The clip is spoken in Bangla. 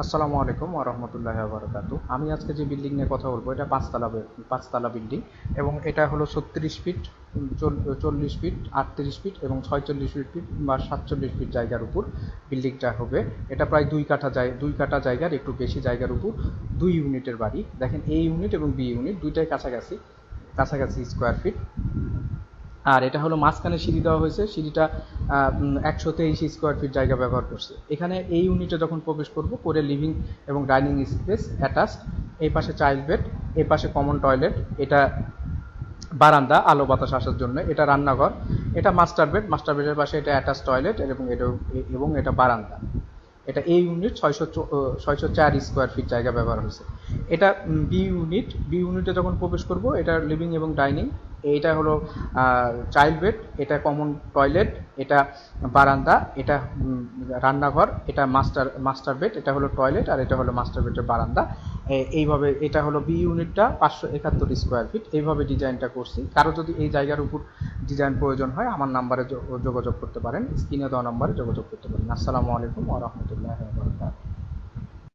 আসসালামু আলাইকুম ওরহমতুল্লাহ বারকাতু। আমি আজকে যে বিল্ডিং নিয়ে কথা বলব, এটা পাঁচতলা পাঁচতলা বিল্ডিং এবং এটা হলো ছত্রিশ ফিট, চল- চল্লিশ ফিট, আটত্রিশ ফিট এবং ছয়চল্লিশ ফিট বা সাতচল্লিশ ফিট জায়গার উপর বিল্ডিংটা হবে। এটা প্রায় দুই কাঠা জায়গা দুই কাঠা জায়গার, একটু বেশি জায়গার উপর দুই ইউনিটের বাড়ি। দেখেন এ ইউনিট এবং বি ইউনিট দুইটাই কাছাকাছি কাছাকাছি স্কোয়ার ফিট আর এটা হলো মাঝখানে সিঁড়ি দেওয়া হয়েছে। সিঁড়িটা একশো তেইশ স্কোয়ার ফিট জায়গা ব্যবহার করছে। এখানে এই ইউনিটে যখন প্রবেশ করব, করে লিভিং এবং ডাইনিং স্পেস অ্যাটাচড এই পাশে চাইল্ড বেড এই পাশে কমন টয়লেট এটা বারান্দা, আলো বাতাস আসার জন্য, এটা রান্নাঘর, এটা মাস্টার বেড মাস্টার বেডের পাশে এটা অ্যাটাচ টয়লেট এবং এটা এবং এটা বারান্দা। এটা এই ইউনিট ছয়শো ছয়শো চার স্কোয়ার ফিট জায়গা ব্যবহার হয়েছে। এটা বি ইউনিট বি ইউনিটে যখন প্রবেশ করব, এটা লিভিং এবং ডাইনিং এইটা হলো চাইল্ড বেড এটা কমন টয়লেট এটা বারান্দা, এটা রান্নাঘর, এটা মাস্টার মাস্টার বেড এটা হলো টয়লেট আর এটা হলো মাস্টার বেডের বারান্দা। এইভাবে এটা হলো বি ইউনিটটা পাঁচশো একাত্তর স্কোয়ার ফিট এইভাবে ডিজাইনটা করছি। কারও যদি এই জায়গার উপর ডিজাইন প্রয়োজন হয়, আমার নাম্বারে যোগাযোগ করতে পারেন। স্ক্রিনে দেওয়া নাম্বারে যোগাযোগ করতে পারেন। আসসালামু আলাইকুম ওয়া